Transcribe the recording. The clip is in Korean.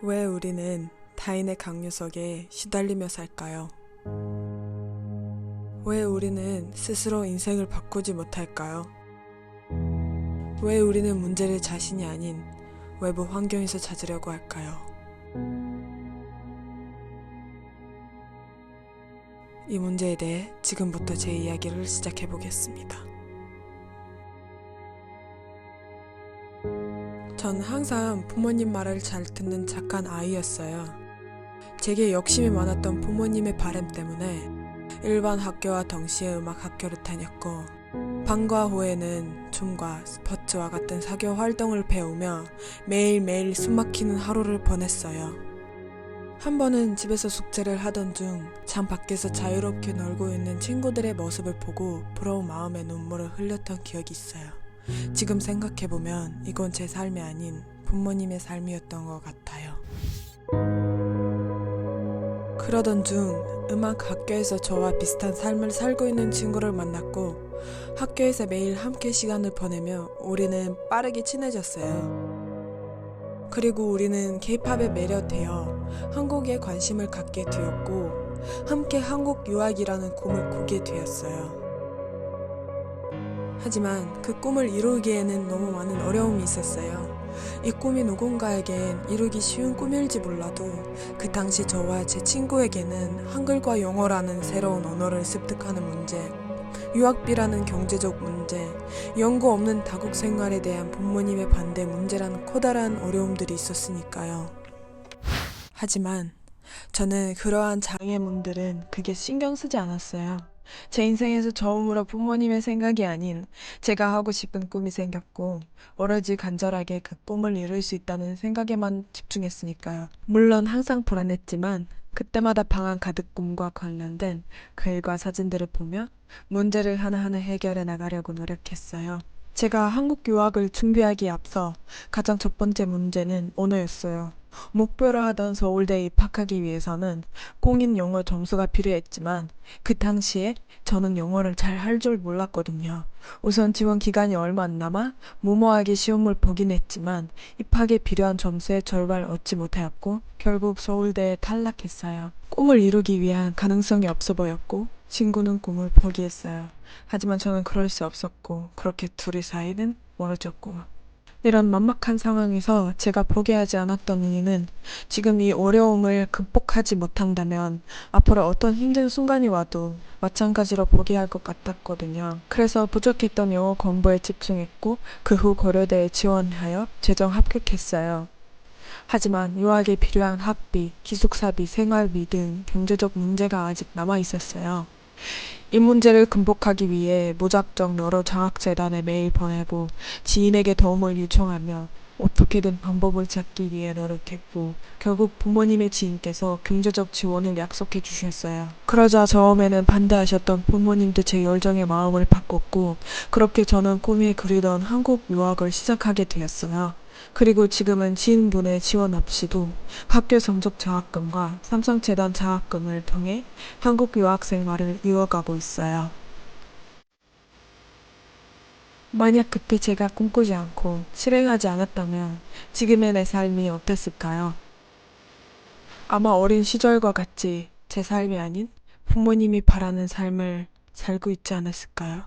왜 우리는 타인의 강요 속에 시달리며 살까요? 왜 우리는 스스로 인생을 바꾸지 못할까요? 왜 우리는 문제를 자신이 아닌 외부 환경에서 찾으려고 할까요? 이 문제에 대해 지금부터 제 이야기를 시작해 보겠습니다. 전 항상 부모님 말을 잘 듣는 착한 아이였어요. 제게 욕심이 많았던 부모님의 바람 때문에 일반 학교와 동시에 음악 학교를 다녔고 방과 후에는 춤과 스포츠와 같은 사교 활동을 배우며 매일매일 숨막히는 하루를 보냈어요. 한 번은 집에서 숙제를 하던 중참 밖에서 자유롭게 놀고 있는 친구들의 모습을 보고 부러운 마음에 눈물을 흘렸던 기억이 있어요. 지금 생각해보면 이건 제 삶이 아닌 부모님의 삶이었던 것 같아요. 그러던 중 음악 학교에서 저와 비슷한 삶을 살고 있는 친구를 만났고 학교에서 매일 함께 시간을 보내며 우리는 빠르게 친해졌어요. 그리고 우리는 케이팝에 매료되어 한국에 관심을 갖게 되었고 함께 한국 유학이라는 꿈을 꾸게 되었어요. 하지만 그 꿈을 이루기에는 너무 많은 어려움이 있었어요. 이 꿈이 누군가에겐 이루기 쉬운 꿈일지 몰라도 그 당시 저와 제 친구에게는 한글과 영어라는 새로운 언어를 습득하는 문제, 유학비라는 경제적 문제, 연고 없는 다국 생활에 대한 부모님의 반대 문제라는 커다란 어려움들이 있었으니까요. 하지만 저는 그러한 장애물들은 그게 신경 쓰지 않았어요. 제 인생에서 처음으로 부모님의 생각이 아닌 제가 하고 싶은 꿈이 생겼고 오로지 간절하게 그 꿈을 이룰 수 있다는 생각에만 집중했으니까요. 물론 항상 불안했지만 그때마다 방안 가득 꿈과 관련된 글과 사진들을 보며 문제를 하나하나 해결해 나가려고 노력했어요. 제가 한국 유학을 준비하기에 앞서 가장 첫 번째 문제는 언어였어요. 목표로 하던 서울대에 입학하기 위해서는 공인 영어 점수가 필요했지만 그 당시에 저는 영어를 잘 할 줄 몰랐거든요. 우선 지원 기간이 얼마 안 남아 무모하게 시험을 보긴 했지만 입학에 필요한 점수의 절반을 얻지 못하였고 결국 서울대에 탈락했어요. 꿈을 이루기 위한 가능성이 없어 보였고 친구는 꿈을 포기했어요. 하지만 저는 그럴 수 없었고 그렇게 둘이 사이는 멀어졌고 이런 만막한 상황에서 제가 포기하지 않았던 이유는 지금 이 어려움을 극복하지 못한다면 앞으로 어떤 힘든 순간이 와도 마찬가지로 포기할 것 같았거든요. 그래서 부족했던 영어 공부에 집중했고 그 후 고려대에 지원하여 최종 합격했어요. 하지만 유학에 필요한 학비, 기숙사비, 생활비 등 경제적 문제가 아직 남아 있었어요. 이 문제를 극복하기 위해 무작정 여러 장학재단에 메일 보내고 지인에게 도움을 요청하며 어떻게든 방법을 찾기 위해 노력했고 결국 부모님의 지인께서 경제적 지원을 약속해 주셨어요. 그러자 처음에는 반대하셨던 부모님도 제 열정의 마음을 바꿨고 그렇게 저는 꿈에 그리던 한국 유학을 시작하게 되었어요. 그리고 지금은 지인분의 지원 없이도 학교 성적 장학금과 삼성재단 장학금을 통해 한국 유학 생활을 이어가고 있어요. 만약 그때 제가 꿈꾸지 않고 실행하지 않았다면 지금의 내 삶이 어땠을까요? 아마 어린 시절과 같이 제 삶이 아닌 부모님이 바라는 삶을 살고 있지 않았을까요?